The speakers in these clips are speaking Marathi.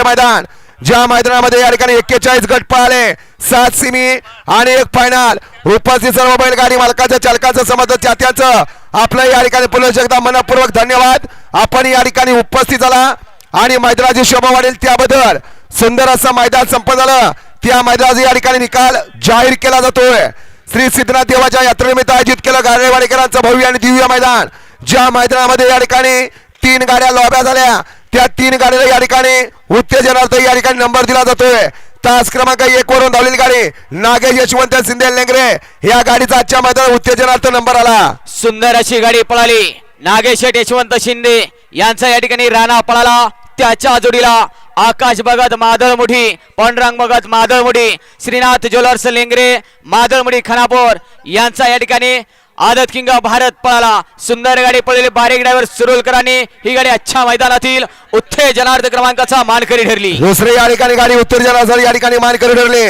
असलेलं मैदान. ज्या मैदानामध्ये या ठिकाणी एक्केचाळीस गट पळाले सात सिमी आणि एक फायनल उपस्थित सर्व बैलगाडी मालकाचं चालकाचं समज चात्याचं आपलं या ठिकाणी पुन्हा एकदा मनपूर्वक धन्यवाद. आपण या ठिकाणी उपस्थित झाला आणि मैदानाची शोभा वाढेल त्याबद्दल. सुंदर असं मैदान संपन्न झालं. त्या मैदानाचा या ठिकाणी निकाल जाहीर केला जातोय. श्री सिद्धनाथ देवाच्या यात्रेनिमित्त आयोजित केलं गारेवाडीकरांचं भव्य आणि दिव्य मैदान. ज्या मैदानामध्ये या ठिकाणी तीन गाड्या लॉब्या झाल्या त्या तीन गाड्याला या ठिकाणी उत्तेजनार्थ या ठिकाणी नंबर दिला जातोय. तास क्रमांक एक वरून धावलेली गाडी. नागेश यशवंत सिंधे लेंगरे या गाडीचा आजच्या मैदानात उत्तेजनार्थ नंबर आला. सुंदर अशी गाडी पळाली. नागेश यशवंत शिंदे यांचा या ठिकाणी राणा पळाला. त्याच्या जोडीला आकाश भगत मादळमुठी पांडुरंग भगत मादळमुठी श्रीनाथ ज्वेलर्स लेंगरे मादळमुठी खानापूर यांचा या ठिकाणी आदत किंग भारत पळाला. सुंदर गाडी पळलेली बारीक ड्रायव्हर सुरुलकरांनी ही गाडी अच्छा मैदानातील उत्तेजनार्थ क्रमांकाचा मानकरी ठरली. दुसरी या ठिकाणी गाडी उत्तेजनासाठी या ठिकाणी मानकरी ठरली.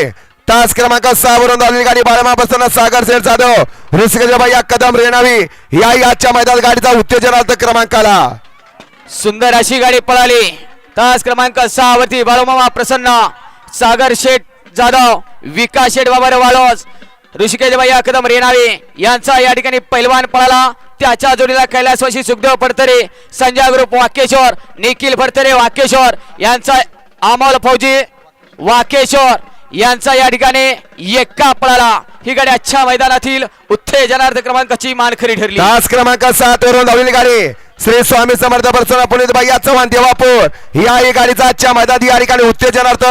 तास क्रमांक सहा वरून धावलेली गाडी बाळमा बसताना सागर सेठ जाधव ऋषिकेश या कदम रेणावी. या आजच्या मैदानात गाडीचा उत्तेजनार्थ क्रमांक आला. सुंदर अशी गाडी पळाली. तास क्रमांक सहा वरती बाळूमामा प्रसन्न सागर शेठ जाधव विकास शेठ बाबर वालोज ऋषिकेश अकदम कदम रेणावे यांचा या ठिकाणी पैलवान पळाला. त्याच्या जोडीला कैलासवासी सुखदेव फडतरे संजय ग्रुप वाकेश्वर निखिल फडतरे वाकेश्वर यांचा अमोल फौजी वाकेश्वर यांचा या ठिकाणी एक्का पळाला. ही गाडी अच्छा मैदानातील उत्तेजनार्थ क्रमांकाची मानखरी ठरली. तास क्रमांक सात वरून धावलेली गाडी श्री स्वामी समर्थ परसोना पुनीत भैया चव्हाण देवापूर. या गाडीचा आजच्या मैदानात या ठिकाणी उत्तेजनार्थ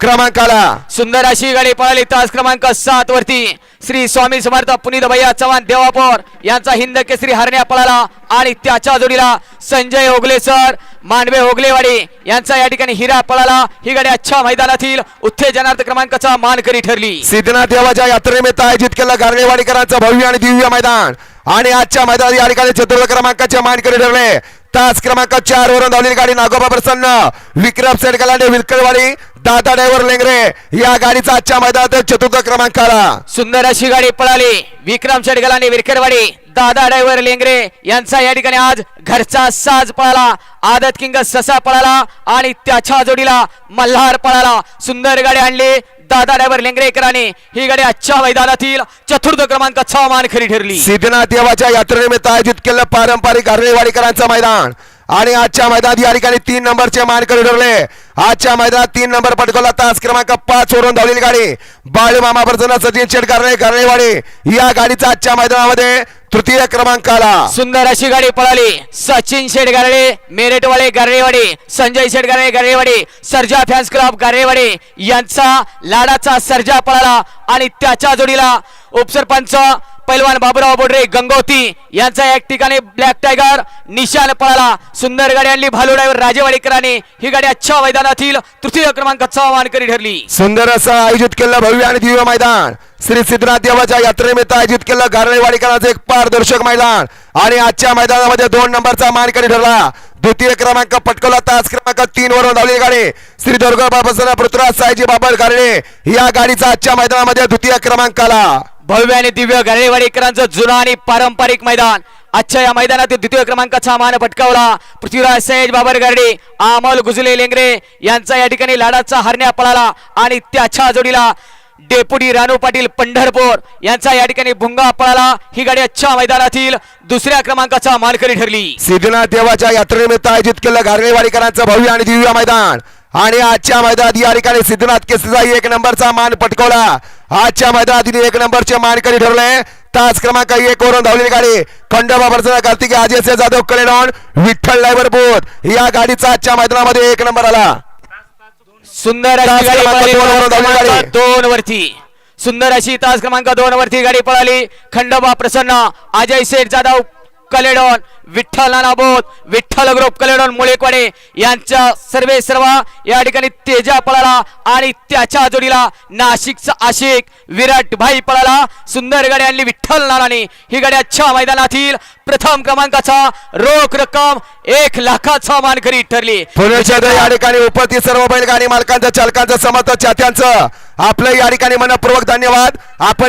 क्रमांक आला. सुंदर अशी गाडी पळाली. तास क्रमांक सात वरती श्री स्वामी समर्थ पुनीत भैया चव्हाण देवापोर यांचा हिंद केसरी हरण्या पळाला आणि त्याच्या जोडीला संजय ओगले सर मांडवे ओगलेवाडी यांचा या ठिकाणी हिरा पळाला. ही गाडी अच्छा मैदानातील उत्तेजनार्थ क्रमांकाचा मानकरी ठरली. सिद्धनाथ देवाच्या यात्रेनिमित्त आयोजित केलं गारणेवाडीकरांचं भव्य आणि दिव्य मैदान. आणि आजच्या मैदानात या ठिकाणी चतुर्थ क्रमांकाचे मानकरी ठरले. तास क्रमांक चार वरून धावलेली गाडी नागोबा प्रसन्न. विक्रम सेठ गलांडे विलकरवाडी दादा ड्रायव्हर लेंगरे. या गाडीचा आजच्या मैदानात चतुर्थ क्रमांक आला. सुंदर अशी गाडी पळाली. विक्रम शेडगलाने विलकरवाडी दादा ड्रायव्हर लेंगरे यांचा या ठिकाणी आज घरचा साज पळाला. आदत किंग ससा पळाला आणि त्याच्या जोडीला मल्हार पळाला. सुंदर गाडी आणली. दादा ड्रायव्हर लेंगरेकराने ही गाडी आजच्या मैदानातील चतुर्थ क्रमांकाचा मानखरी ठरली. सिद्धनाथ देवाच्या यात्रेनिमित्त आयोजित केलं पारंपरिक हरणेवाडीकरांचं मैदान. आणि आजच्या मैदानात या ठिकाणी तीन नंबरचे मानकरी ठरले. आजच्या मैदानात तीन नंबर पटकवला तास क्रमांक पाच वरून धावलेली गाडी. बाळू मामा प्रसन्न सचिन शेट गारणे गारणेवाडी या गाडीचा आजच्या मैदानामध्ये तृतीय क्रमांक आला सुंदर अशी गाडी पळाली. सचिन शेठ गारडे मेरटवाळे गारडेवाडे संजय शेठ गारडे गारडेवाडे सर्जा फॅन्स क्लब गारडेवाडे यांचा लाडाचा सर्जा पळाला आणि त्याच्या जोडीला उपसरपंच पैलवान बाबूराव बोडरे गंगोती यांचा एक ठिकाणी ब्लॅक टायगर निशान पळाला. सुंदर गाडी आणली. भालू ड्रायव्हर राजेवाडीकरांनी ही गाडी अच्छा मैदानातील तृतीय क्रमांकाचा मानकरी ठरली. सुंदर असं आयोजित केलं भव्य आणि दिव्य मैदान. श्री सिद्धनाथ देवाच्या यात्रेनिमित्त आयोजित केलं गारणेवाडीकरांचं एक पारदर्शक मैदान. आणि आजच्या मैदानामध्ये दोन नंबरचा मानकरी ठरला. द्वितीय क्रमांक पटकवला. तास क्रमांक तीन वरून धावलेली गाडी. श्री दुर्गा बाबासाहेब पृथ्वीराज साईजी बाबर गारणे. या गाडीचा आजच्या मैदानामध्ये द्वितीय क्रमांक आला. भव्य आणि दिव्य गारेवाडीकरांचं जुनं आणि पारंपरिक मैदान. आजच्या या मैदानातील द्वितीय क्रमांकाचा मान पटकावला पृथ्वीराज सैज बाबर गर्डे अमोल गुजले लेंगरे यांचा या ठिकाणी लाडाचा हरण्या पळाला आणि त्याच्या जोडीला डेपुटी रानू पाटील पंढरपूर यांचा या ठिकाणी भुंगा पळाला. ही गाडी आजच्या मैदानातील दुसऱ्या क्रमांकाचा मानकरी ठरली. सिद्धनाथ देवाच्या यात्रेनिमित्त आयोजित केलं गारणेवाडीकरांचं भव्य आणि दिव्य मैदान. आणि आजच्या मैदानात या ठिकाणी सिद्धनाथ केसरीचा एक नंबरचा मान पटकवला. आजच्या मैदानात तिने एक नंबरचे मानकरी ठरले. तास क्रमांक एक वरून धावलेली गाडी खंडोबा प्रसन्न कार्तिकी अजय जाधव कलेडॉन विठ्ठल ड्रायव्हर या गाडीचा आजच्या मैदानामध्ये एक नंबर आला. सुंदर. दोन वरती. सुंदर अशी तास क्रमांक दोन वरती गाडी पळाली. खंडोबा प्रसन्न अजय शेठ जाधव कलेडॉन विठ्ठल नानाबोध विठ्ठल ग्रुप कलेडॉन मुळेकवाडे यांच्या सर्वे सर्व या ठिकाणी तेजा पळाला आणि त्याच्या जोडीला नाशिकचा आशिक विराट भाई पळाला. सुंदर गाडी आणली विठ्ठल नानाने. ही गाडी अच्छा मैदानातील प्रथम क्रमांकाचा रोख रक्कम एक लाखाचा मानकरी ठरली. पुण्याच्या या ठिकाणी उपस्थित सर्व बैलगाडी मालकांचं चालकांचं समर्थ चात्यांचं आपलं या ठिकाणी मनपूर्वक धन्यवाद. आपण